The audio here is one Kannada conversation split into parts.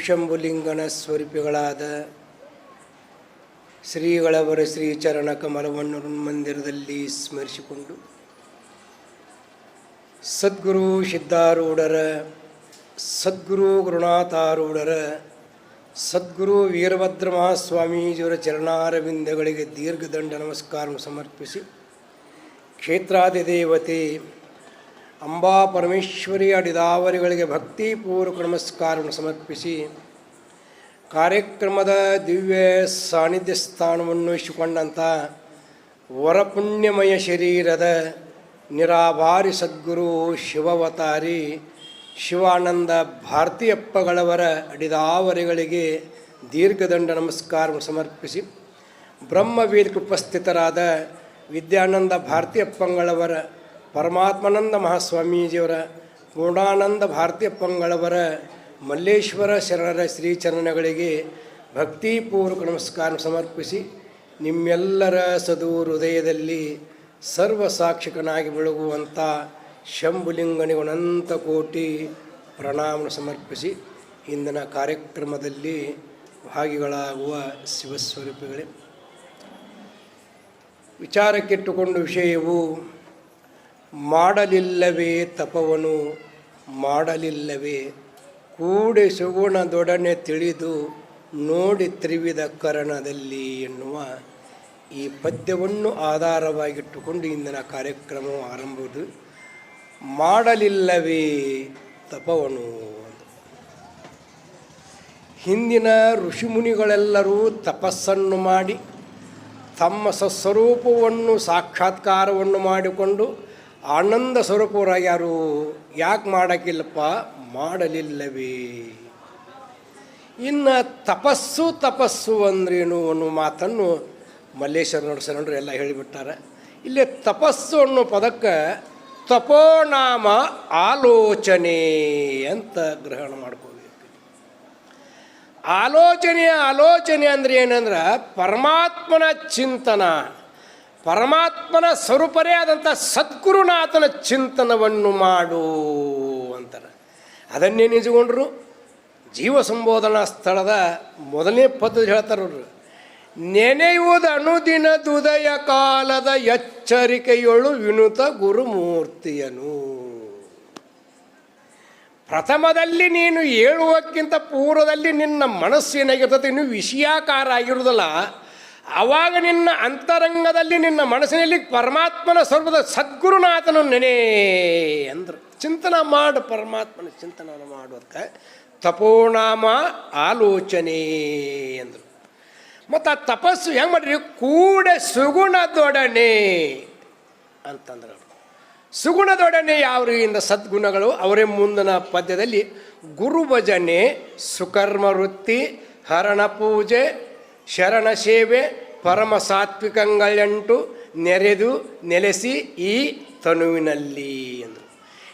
ಗುರುಶಂಭುಲಿಂಗನ ಸ್ವರೂಪಿಗಳಾದ ಶ್ರೀಗಳವರ ಶ್ರೀಚರಣ ಕಮಲವನ್ನು ಮಂದಿರದಲ್ಲಿ ಸ್ಮರಿಸಿಕೊಂಡು ಸದ್ಗುರು ಸಿದ್ಧಾರೂಢರ, ಸದ್ಗುರು ಗುರುನಾಥಾರೂಢರ, ಸದ್ಗುರು ವೀರಭದ್ರ ಮಹಾಸ್ವಾಮೀಜಿಯವರ ಚರಣಾರವಿಂದಗಳಿಗೆ ದೀರ್ಘದಂಡ ನಮಸ್ಕಾರ ಸಮರ್ಪಿಸಿ, ಕ್ಷೇತ್ರಾಧಿದೇವತೆ ಅಂಬಾ ಪರಮೇಶ್ವರಿ ಅಡಿದಾವರಿಗಳಿಗೆ ಭಕ್ತಿಪೂರ್ವಕ ನಮಸ್ಕಾರವನ್ನು ಸಮರ್ಪಿಸಿ ಕಾರ್ಯಕ್ರಮದ ದಿವ್ಯ ಸಾನ್ನಿಧ್ಯ ಸ್ಥಾನವನ್ನು ಇಟ್ಟುಕೊಂಡಂಥ ವರಪುಣ್ಯಮಯ ಶರೀರದ ನಿರಾಭಾರಿ ಸದ್ಗುರು ಶಿವವತಾರಿ ಶಿವಾನಂದ ಭಾರತೀಯಪ್ಪಗಳವರ ಅಡಿದಾವರಿಗಳಿಗೆ ದೀರ್ಘದಂಡ ನಮಸ್ಕಾರವನ್ನು ಸಮರ್ಪಿಸಿ ಬ್ರಹ್ಮವೇದಿಕೆ ಉಪಸ್ಥಿತರಾದ ವಿದ್ಯಾನಂದ ಭಾರತೀಯಪ್ಪಂಗಳವರ ಪರಮಾತ್ಮಾನಂದ ಮಹಾಸ್ವಾಮೀಜಿಯವರ ಪೂರ್ಣಾನಂದ ಭಾರತೀಯಪ್ಪಂಗಳವರ, ಮಲ್ಲೇಶ್ವರ ಶರಣರ ಶ್ರೀಚರಣಗಳಿಗೆ ಭಕ್ತಿಪೂರ್ವಕ ನಮಸ್ಕಾರ ಸಮರ್ಪಿಸಿ ನಿಮ್ಮೆಲ್ಲರ ಸದು ಹೃದಯದಲ್ಲಿ ಸರ್ವಸಾಕ್ಷಿಕನಾಗಿ ಬೆಳಗುವಂಥ ಶಂಭುಲಿಂಗನಿಗೆ ಅನಂತ ಕೋಟಿ ಪ್ರಣಾಮ ಸಮರ್ಪಿಸಿ ಇಂದಿನ ಕಾರ್ಯಕ್ರಮದಲ್ಲಿ ಭಾಗಿಗಳಾಗುವ ಶಿವಸ್ವರೂಪಿಗಳೇ. ವಿಚಾರಕ್ಕಿಟ್ಟುಕೊಂಡು ವಿಷಯವು ಮಾಡಲಿಲ್ಲವೇ ತಪವನು, ಮಾಡಲಿಲ್ಲವೇ. ಕೂಡಿ ಸುಗುಣದೊಡನೆ ತಿಳಿದು ನೋಡಿ ತ್ರಿವಿಧ ಕರಣದಲ್ಲಿ ಎನ್ನುವ ಈ ಪದ್ಯವನ್ನು ಆಧಾರವಾಗಿಟ್ಟುಕೊಂಡು ಇಂದಿನ ಕಾರ್ಯಕ್ರಮವು ಆರಂಭದು ಮಾಡಲಿಲ್ಲವೇ ತಪವನು ಹಿಂದಿನ ಋಷಿಮುನಿಗಳೆಲ್ಲರೂ ತಪಸ್ಸನ್ನು ಮಾಡಿ ತಮ್ಮ ಸಸ್ವರೂಪವನ್ನು ಸಾಕ್ಷಾತ್ಕಾರವನ್ನು ಮಾಡಿಕೊಂಡು ಆನಂದ ಸ್ವರೂಪರಾಗ್ಯಾರು ಯಾಕೆ ಮಾಡೋಕ್ಕಿಲ್ಲಪ್ಪ? ಮಾಡಲಿಲ್ಲವೇ. ಇನ್ನು ತಪಸ್ಸು ತಪಸ್ಸು ಅಂದ್ರೇನು ಅನ್ನೋ ಮಾತನ್ನು ಮಲ್ಲೇಶ್ವರ ಶರಣರು ಎಲ್ಲ ಹೇಳಿಬಿಟ್ಟಾರೆ. ಇಲ್ಲಿ ತಪಸ್ಸು ಅನ್ನೋ ಪದಕ್ಕೆ ತಪೋನಾಮ ಆಲೋಚನೆ ಅಂತ ಗ್ರಹಣ ಮಾಡ್ಕೋಬೇಕು. ಆಲೋಚನೆಯ ಆಲೋಚನೆ ಅಂದ್ರೆ ಏನಂದ್ರೆ ಪರಮಾತ್ಮನ ಚಿಂತನ. ಪರಮಾತ್ಮನ ಸ್ವರೂಪರೇ ಆದಂಥ ಸದ್ಗುರುನಾಥನ ಚಿಂತನವನ್ನು ಮಾಡು ಅಂತಾರೆ. ಅದನ್ನೇ ನಿಜಗೊಂಡ್ರು ಜೀವ ಸಂಬೋಧನಾ ಸ್ಥಳದ ಮೊದಲನೇ ಪದ್ಧತಿ ಹೇಳ್ತಾರೆ ನೆನೆಯುವುದು ಅನುದಿನ ದುದಯ ಕಾಲದ ಎಚ್ಚರಿಕೆಯೊಳು ವಿನುತ ಗುರುಮೂರ್ತಿಯನು. ಪ್ರಥಮದಲ್ಲಿ ನೀನು ಹೇಳುವಕ್ಕಿಂತ ಪೂರ್ವದಲ್ಲಿ ನಿನ್ನ ಮನಸ್ಸೇನಾಗಿರ್ತದೆ ಇನ್ನು ವಿಷಯಾಕಾರ ಆಗಿರುವುದಲ್ಲ ಆವಾಗ ನಿನ್ನ ಅಂತರಂಗದಲ್ಲಿ ನಿನ್ನ ಮನಸ್ಸಿನಲ್ಲಿ ಪರಮಾತ್ಮನ ಸ್ವರೂಪದ ಸದ್ಗುರುನಾಥನು ನೆನೆ ಅಂದರು. ಚಿಂತನ ಮಾಡು ಪರಮಾತ್ಮನ ಚಿಂತನವನ್ನು ಮಾಡೋದಕ್ಕೆ ತಪೋನಾಮ ಆಲೋಚನೆ ಅಂದರು. ಮತ್ತು ಆ ತಪಸ್ಸು ಹೆಂಗೆ ಮಾಡ್ರಿ? ಕೂಡ ಸುಗುಣದೊಡನೆ ಅಂತಂದ್ರೆ. ಸುಗುಣದೊಡನೆ ಯಾವ ರೀತಿಯಿಂದ ಸದ್ಗುಣಗಳು? ಅವರೇ ಮುಂದಿನ ಪದ್ಯದಲ್ಲಿ ಗುರುಭಜನೆ, ಸುಕರ್ಮ ವೃತ್ತಿ, ಹರಣ ಪೂಜೆ ಶರಣ ಸೇವೆ ಪರಮ ಸಾತ್ವಿಕಂಗಳೆಂಟು ನೆರೆದು ನೆಲೆಸಿ ಈ ತನುವಿನಲ್ಲಿ ಎಂದು.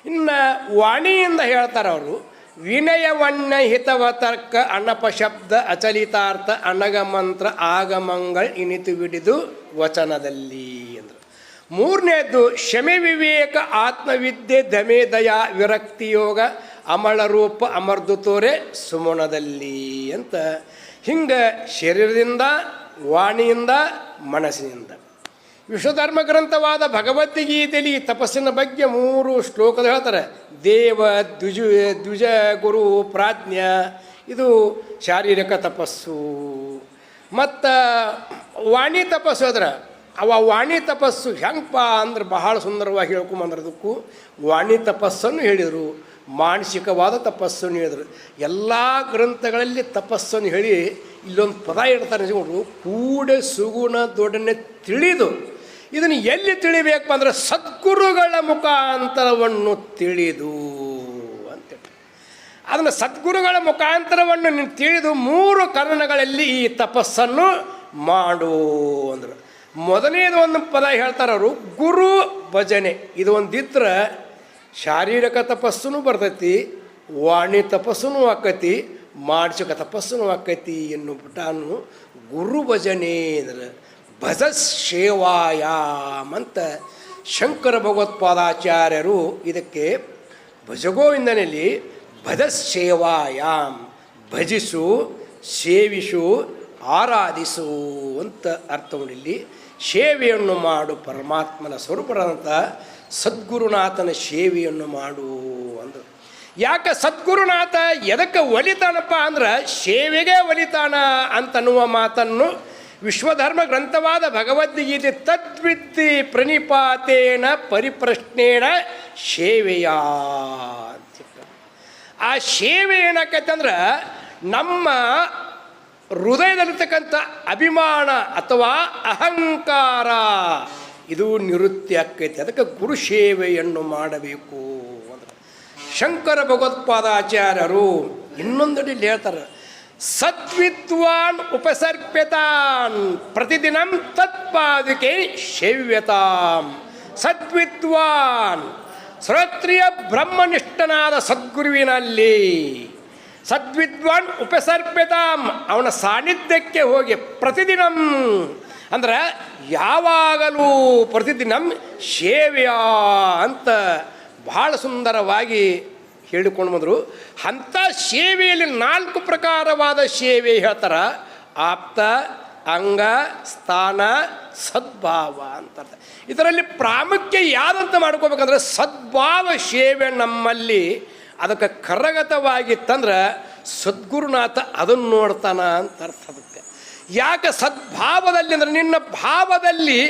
ಇನ್ನು ವಾಣಿಯಿಂದ ಹೇಳ್ತಾರೆ ಅವರು, ವಿನಯವನ್ನ ಹಿತವ ತರ್ಕ ಅನಪಶಬ್ದ ಅಚಲಿತಾರ್ಥ ಅನಗಮಂತ್ರ ಆಗಮಂಗಳ್ ಇನಿತು ಬಿಡಿದು ವಚನದಲ್ಲಿ ಎಂದರು ಮೂರನೇದ್ದು ಶಮೆ ವಿವೇಕ ಆತ್ಮವಿದ್ಯೆ ದಮೆ ದಯಾ ವಿರಕ್ತಿ ಯೋಗ ಅಮಳ ರೂಪ ಅಮರ್ದು ತೋರೆ ಸುಮನದಲ್ಲಿ ಅಂತ ಹಿಂಗೆ ಶರೀರದಿಂದ, ವಾಣಿಯಿಂದ, ಮನಸ್ಸಿನಿಂದ. ವಿಶ್ವಧರ್ಮ ಗ್ರಂಥವಾದ ಭಗವದ್ಗೀತೆಯಲ್ಲಿ ತಪಸ್ಸಿನ ಬಗ್ಗೆ ಮೂರು ಶ್ಲೋಕದ ಹೇಳ್ತಾರೆ. ದೇವ, ದ್ವಿಜ ದ್ವಿಜ, ಗುರು, ಪ್ರಾಜ್ಞ. ಇದು ಶಾರೀರಿಕ ತಪಸ್ಸು. ಮತ್ತು ವಾಣಿ ತಪಸ್ಸು ಅದರ ಅವ ವಾಣಿ ತಪಸ್ಸು ಹೆಂಗಪ್ಪ ಅಂದ್ರೆ ಬಹಳ ಸುಂದರವಾಗಿ ಹೇಳ್ಕೊಂಬಂದ್ರದಕ್ಕೂ ವಾಣಿ ತಪಸ್ಸನ್ನು ಹೇಳಿದರು. ಮಾನಸಿಕವಾದ ತಪಸ್ಸನ್ನು ಹೇಳಿದರು. ಎಲ್ಲ ಗ್ರಂಥಗಳಲ್ಲಿ ತಪಸ್ಸನ್ನು ಹೇಳಿ ಇಲ್ಲೊಂದು ಪದ ಇಡ್ತಾರೆ ಕೂಡ ಕೂಡ ಸುಗುಣದೊಡನೆ ತಿಳಿದು, ಇದನ್ನು ಎಲ್ಲಿ ತಿಳಿಬೇಕು ಅಂದ್ರೆ ಸದ್ಗುರುಗಳ ಮುಖಾಂತರವನ್ನು ತಿಳಿದು ಅಂತೇಳಿ. ಅದನ್ನು ಸದ್ಗುರುಗಳ ಮುಖಾಂತರವನ್ನು ನೀನು ತಿಳಿದು ಮೂರು ಕರ್ಣಗಳಲ್ಲಿ ಈ ತಪಸ್ಸನ್ನು ಮಾಡು ಅಂದರು. ಮೊದಲನೇದು ಒಂದು ಪದ ಹೇಳ್ತಾರೆ ಅವರು, ಗುರು ಭಜನೆ ಇದು ಒಂದಿದ್ರೆ ಶಾರೀರಿಕ ತಪಸ್ಸು ಬರ್ತೈತಿ, ವಾಣಿ ತಪಸ್ಸು ಆಕೈತಿ, ಮಾನಸಿಕ ತಪಸ್ಸು ಆಕೈತಿ ಎನ್ನುಬಿಟ್ಟು ಗುರು ಭಜನೆ ಅಂದ್ರೆ ಭಜ ಸೇವಾಯಾಮ್ ಅಂತ ಶಂಕರ ಭಗವತ್ಪಾದಾಚಾರ್ಯರು ಇದಕ್ಕೆ ಭಜಗೋವಿಂದನಲ್ಲಿ ಭಜ ಸೇವಾಯಾಮ್ ಭಜಿಸು, ಸೇವಿಸು, ಆರಾಧಿಸು ಅಂತ ಅರ್ಥಗಳಿಲ್ಲಿ ಸೇವೆಯನ್ನು ಮಾಡು ಪರಮಾತ್ಮನ ಸ್ವರೂಪರಂತ ಸದ್ಗುರುನಾಥನ ಸೇವೆಯನ್ನು ಮಾಡು ಅಂದರು. ಯಾಕೆ ಸದ್ಗುರುನಾಥ ಎದಕ್ಕೆ ಒಲಿತಾನಪ್ಪ ಅಂದ್ರೆ ಸೇವೆಗೆ ಒಲಿತಾನ ಅಂತನ್ನುವ ಮಾತನ್ನು ವಿಶ್ವಧರ್ಮ ಗ್ರಂಥವಾದ ಭಗವದ್ಗೀತೆ ತದ್ವಿದ್ದಿ ಪ್ರಣಿಪಾತೇನ ಪರಿಪ್ರಶ್ನೇನ ಸೇವೆಯ ಅಂತ ಆ ಸೇವೆ ಏನಾಕೈತಂದ್ರೆ ನಮ್ಮ ಹೃದಯದಲ್ಲಿರ್ತಕ್ಕಂಥ ಅಭಿಮಾನ ಅಥವಾ ಅಹಂಕಾರ ಇದು ನಿವೃತ್ತಿ ಆಕೈತಿ. ಅದಕ್ಕೆ ಗುರು ಸೇವೆಯನ್ನು ಮಾಡಬೇಕು ಅಂದ್ರೆ. ಶಂಕರ ಭಗವತ್ಪಾದಾಚಾರ್ಯರು ಇನ್ನೊಂದಡಿ ಇಲ್ಲಿ ಹೇಳ್ತಾರೆ ಸತ್ವಿತ್ವಾನ್ ಉಪಸರ್ಪ್ಯತಾನ್, ಪ್ರತಿದಿನಂ ತತ್ಪಾದಿಕೆ ಸೇವ್ಯತಾಂ ಸತ್ವಿತ್ವಾನ್ ಶ್ರೋತ್ರಿಯ ಬ್ರಹ್ಮನಿಷ್ಠನಾದ ಸದ್ಗುರುವಿನಲ್ಲಿ. ಸದ್ವಿದ್ವಾನ್ ಉಪಸರ್ಪ್ಯತಾಂ, ಅವನ ಸಾನ್ನಿಧ್ಯಕ್ಕೆ ಹೋಗಿ ಪ್ರತಿದಿನಂ ಅಂದ್ರೆ ಯಾವಾಗಲೂ ಪ್ರತಿದಿನ ಸೇವೆಯ ಅಂತ ಬಹಳ ಸುಂದರವಾಗಿ ಹೇಳಿಕೊಂಡು ಬಂದರು. ಅಂಥ ಸೇವೆಯಲ್ಲಿ ನಾಲ್ಕು ಪ್ರಕಾರವಾದ ಸೇವೆ ಹೇಳ್ತಾರೆ. ಆಪ್ತ, ಅಂಗ, ಸ್ಥಾನ, ಸದ್ಭಾವ ಅಂತ. ಇದರಲ್ಲಿ ಪ್ರಾಮುಖ್ಯ ಯಾವುದಂತ ಮಾಡ್ಕೋಬೇಕಂದ್ರೆ ಸದ್ಭಾವ ಸೇವೆ ನಮ್ಮಲ್ಲಿ ಅದಕ್ಕೆ ಕರಗತವಾಗಿತ್ತಂದ್ರೆ ಸದ್ಗುರುನಾಥ ಅದನ್ನು ನೋಡ್ತಾನ ಅಂತ ಅರ್ಥ ಯಾಕೆ ಸದ್ಭಾವದಲ್ಲಿ ಅಂದ್ರೆ ನಿನ್ನ ಭಾವದಲ್ಲಿ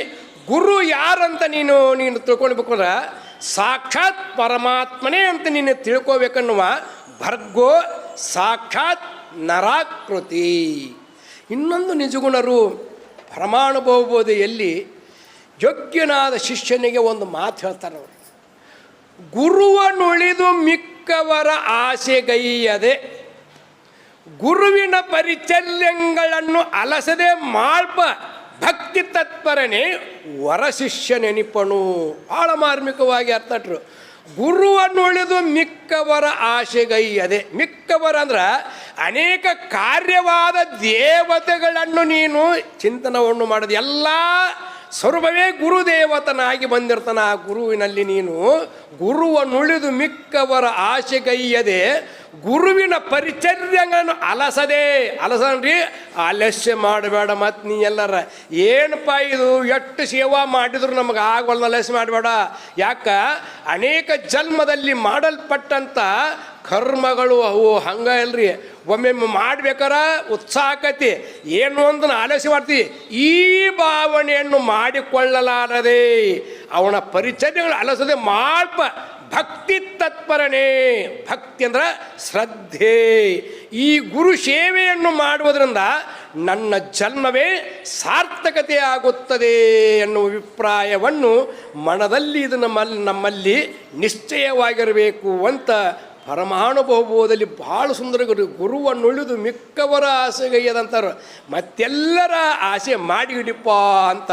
ಗುರು ಯಾರಂತ ನೀನು ನೀನು ತಿಳ್ಕೊಳ್ಬೇಕು ಅಂದ್ರೆ ಸಾಕ್ಷಾತ್ ಪರಮಾತ್ಮನೇ ಅಂತ ನೀನು ತಿಳ್ಕೋಬೇಕನ್ನುವ ಭರ್ಗೋ ಸಾಕ್ಷಾತ್ ನರಾಕೃತಿ. ಇನ್ನೊಂದು ನಿಜಗುಣರು ಪರಮಾನುಭವಬೋಧೆಯಲ್ಲಿ ಯೋಗ್ಯನಾದ ಶಿಷ್ಯನಿಗೆ ಒಂದು ಮಾತು ಹೇಳ್ತಾರೆ ಅವರು ಗುರುವನುಳಿದು ಮಿಕ್ಕವರ ಆಸೆಗೈಯದೆ ಗುರುವಿನ ಪರಿಚಲ್ಯಗಳನ್ನು ಅಲಸದೆ ಮಾಳ್ಪ ಭಕ್ತಿ ತತ್ಪರನೆ ವರ ಶಿಷ್ಯ ನೆನಿಪನು ಭಾಳ ಮಾರ್ಮಿಕವಾಗಿ ಅರ್ಥಟ್ರು ಗುರುವನ್ನುಳಿದು ಮಿಕ್ಕವರ ಆಶೆಗೈಯದೆ ಮಿಕ್ಕವರ ಅಂದ್ರೆ ಅನೇಕ ಕಾರ್ಯವಾದ ದೇವತೆಗಳನ್ನು ನೀನು ಚಿಂತನವನ್ನು ಮಾಡೋದು ಎಲ್ಲ ಸ್ವರೂಪವೇ ಗುರುದೇವತನಾಗಿ ಬಂದಿರ್ತಾನ ಆ ಗುರುವಿನಲ್ಲಿ ನೀನು. ಗುರುವನ್ನುಳಿದು ಮಿಕ್ಕವರ ಆಶೆಗೈಯದೆ ಗುರುವಿನ ಪರಿಚರ್ಯಗಳನ್ನು ಅಲಸದೆ. ಅಲಸನ್ರಿ ಅಲಸ್ಯ ಮಾಡಬೇಡ ಮತ್ತು ನೀ ಎಲ್ಲರ. ಏನಪ್ಪ ಇದು? ಎಷ್ಟು ಸೇವಾ ಮಾಡಿದ್ರು ನಮಗೆ ಆಗೋಲ್ಲ ಆಲಸ್ಯ ಮಾಡಬೇಡ. ಯಾಕ? ಅನೇಕ ಜನ್ಮದಲ್ಲಿ ಮಾಡಲ್ಪಟ್ಟಂಥ ಕರ್ಮಗಳು ಅವು. ಹಂಗ ಇಲ್ರಿ ಒಮ್ಮೊಮ್ಮೆ ಮಾಡ್ಬೇಕಾರ? ಉತ್ಸಾಹ ಆಕತಿ. ಏನು ಅಂತ ಆಲಸ್ಯ ಮಾಡ್ತೀವಿ ಈ ಭಾವನೆಯನ್ನು ಮಾಡಿಕೊಳ್ಳಲಾರದೆ. ಅವನ ಪರಿಚರ್ಯಗಳು ಅಲಸದೆ. ಮಾಲ್ಪ ಭಕ್ತಿ ತತ್ಪರಣೆ ಭಕ್ತಿ ಅಂದ್ರೆ ಶ್ರದ್ಧೆ. ಈ ಗುರು ಸೇವೆಯನ್ನು ಮಾಡುವುದರಿಂದ ನನ್ನ ಜನ್ಮವೇ ಸಾರ್ಥಕತೆ ಆಗುತ್ತದೆ ಎನ್ನುವ ಅಭಿಪ್ರಾಯವನ್ನು ಮನದಲ್ಲಿ ಇದು ನಮ್ಮಲ್ಲಿ ನಮ್ಮಲ್ಲಿ ನಿಶ್ಚಯವಾಗಿರಬೇಕು ಅಂತ ಪರಮಾನುಭವದಲ್ಲಿ ಭಾಳ ಸುಂದರ ಗುರು ಗುರುವನ್ನುಳಿದು ಮಿಕ್ಕವರ ಆಸೆಗೈಯದಂತಾರೆ ಮತ್ತೆಲ್ಲರ ಆಸೆ ಮಾಡಿ ಹಿಡಿಪ ಅಂತ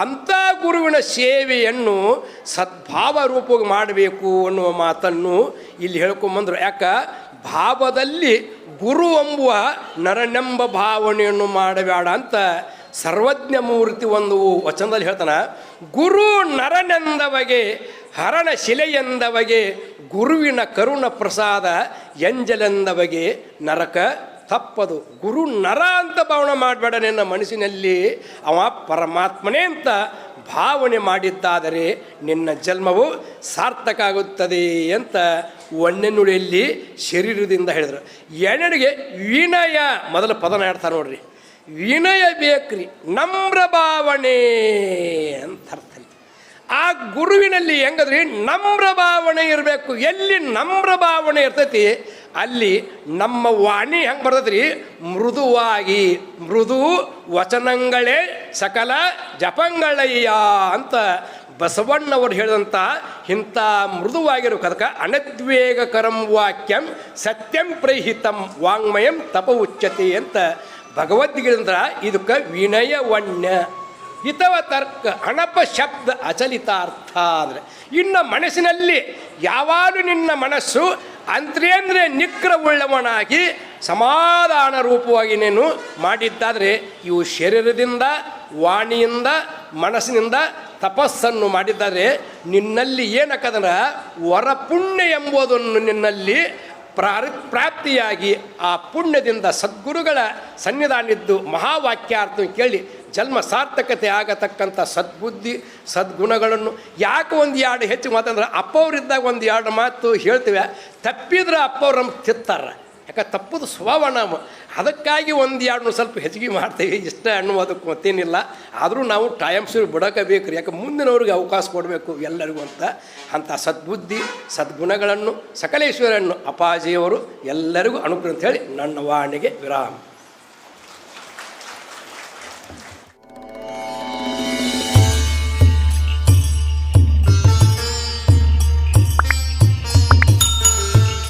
ಅಂಥ ಗುರುವಿನ ಸೇವೆಯನ್ನು ಸದ್ಭಾವ ರೂಪವಾಗಿ ಮಾಡಬೇಕು ಅನ್ನುವ ಮಾತನ್ನು ಇಲ್ಲಿ ಹೇಳ್ಕೊಂಬಂದರು. ಯಾಕ? ಭಾವದಲ್ಲಿ ಗುರು ಎಂಬುವ ನರನೆಂಬ ಭಾವನೆಯನ್ನು ಮಾಡಬೇಡ ಅಂತ ಸರ್ವಜ್ಞ ಮೂರ್ತಿ ಒಂದು ವಚನದಲ್ಲಿ ಹೇಳ್ತಾನೆ. ಗುರು ನರನೆಂದವಗೆ ಹರಣ ಶಿಲೆಯೆಂದವಗೆ, ಗುರುವಿನ ಕರುಣ ಪ್ರಸಾದ ಎಂಜಲೆಂದವಗೆ ನರಕ ತಪ್ಪದು. ಗುರು ನರ ಅಂತ ಭಾವನೆ ಮಾಡಬೇಡ ನಿನ್ನ ಮನಸ್ಸಿನಲ್ಲಿ ಅವ ಪರಮಾತ್ಮನೇ ಅಂತ ಭಾವನೆ ಮಾಡಿದ್ದಾದರೆ ನಿನ್ನ ಜನ್ಮವು ಸಾರ್ಥಕ ಆಗುತ್ತದೆ ಅಂತ ಒನ್ನೆನುಡಿಯಲ್ಲಿ ನುಡಿಯಲ್ಲಿ ಶರೀರದಿಂದ ಹೇಳಿದರು. ಎರಡನೆಗೆ ವಿನಯ ಮೊದಲು ಪದನ ಹೇಳ್ತಾರೆ ನೋಡ್ರಿ. ವಿನಯ ಬೇಕ್ರಿ, ನಮ್ರ ಭಾವನೆ ಅಂತ ಆ ಗುರುವಿನಲ್ಲಿ ಹೆಂಗದ್ರಿ ನಮ್ರ ಭಾವನೆ ಇರಬೇಕು. ಎಲ್ಲಿ ನಮ್ರ ಭಾವನೆ ಇರ್ತೈತಿ, ಅಲ್ಲಿ ನಮ್ಮ ವಾಣಿ ಹೆಂಗೆ ಬರ್ತೈತ್ರಿ? ಮೃದುವಾಗಿ, ಮೃದು ವಚನಗಳೇ ಸಕಲ ಜಪಂಗಳಯ್ಯ ಅಂತ ಬಸವಣ್ಣವರು ಹೇಳಿದಂಥ ಇಂಥ ಮೃದುವಾಗಿರೋ ಕದಕ ಅನದ್ವೇಗಕರಂ ವಾಕ್ಯಂ ಸತ್ಯಂ ಪ್ರಹಿತಂ ವಾಂಗ್ಮಯಂ ತಪ ಉಚ್ಯತೆ ಅಂತ ಭಗವದ್ಗೀತೆ ಇದಕ್ಕೆ ವಿನಯವಣ್ಯ. ಹಿತವ ತರ್ಕ ಅಣಪ ಶಬ್ದ ಅಚಲಿತಾರ್ಥ ಅಂದರೆ ಇನ್ನು ಮನಸ್ಸಿನಲ್ಲಿ ಯಾವಾಗಲೂ ನಿನ್ನ ಮನಸ್ಸು ಅಂತ್ರೇಂದ್ರೆ ನಿಕ್ರವುಳ್ಳವನಾಗಿ ಸಮಾಧಾನ ರೂಪವಾಗಿ ನೀನು ಮಾಡಿದ್ದಾದರೆ, ಇವು ಶರೀರದಿಂದ, ವಾಣಿಯಿಂದ, ಮನಸ್ಸಿನಿಂದ ತಪಸ್ಸನ್ನು ಮಾಡಿದ್ದಾರೆ. ನಿನ್ನಲ್ಲಿ ಏನಕ್ಕಂದ್ರೆ ವರಪುಣ್ಯ ಎಂಬುದನ್ನು ನಿನ್ನಲ್ಲಿ ಪ್ರಾರ, ಪ್ರಾಪ್ತಿಯಾಗಿ ಆ ಪುಣ್ಯದಿಂದ ಸದ್ಗುರುಗಳ ಸನ್ನಿಧಾನಿದ್ದು ಮಹಾವಾಕ್ಯಾರ್ಥ ಕೇಳಿ ಜನ್ಮ ಸಾರ್ಥಕತೆ ಆಗತಕ್ಕಂಥ ಸದ್ಬುದ್ಧಿ, ಸದ್ಗುಣಗಳನ್ನು ಯಾಕೆ ಒಂದು ಎರಡು ಹೆಚ್ಚು ಮಾತಂದ್ರೆ ಅಪ್ಪವ್ರಿದ್ದಾಗ ಒಂದು ಎರಡು ಮಾತು ಹೇಳ್ತೀವಿ, ತಪ್ಪಿದ್ರೆ ಅಪ್ಪವ್ರು ನಮ್ಗೆ ತಿತ್ತಾರ. ಯಾಕೆ ತಪ್ಪದು ಸ್ವಭಾವ ನಾವು. ಅದಕ್ಕಾಗಿ ಒಂದು ಎರಡು ಸ್ವಲ್ಪ ಹೆಚ್ಚಿಗೆ ಮಾಡ್ತೀವಿ, ಇಷ್ಟ ಅನ್ನೋದಕ್ಕೆ ಮತ್ತೇನಿಲ್ಲ. ಆದರೂ ನಾವು ಟೈಮ್ಸ್ ಬಿಡೋಕೆ ರೀ ಯಾಕೆ ಮುಂದಿನವ್ರಿಗೆ ಅವಕಾಶ ಕೊಡಬೇಕು ಎಲ್ಲರಿಗೂ ಅಂತ. ಅಂಥ ಸದ್ಬುದ್ಧಿ, ಸದ್ಗುಣಗಳನ್ನು ಸಕಲೇಶ್ವರನ್ನು ಅಪಾಜಿಯವರು ಎಲ್ಲರಿಗೂ ಅನುಗ್ರಹ ಅಂತ ಹೇಳಿ ನನ್ನ ವಾಣಿಗೆ ವಿರಾಮ.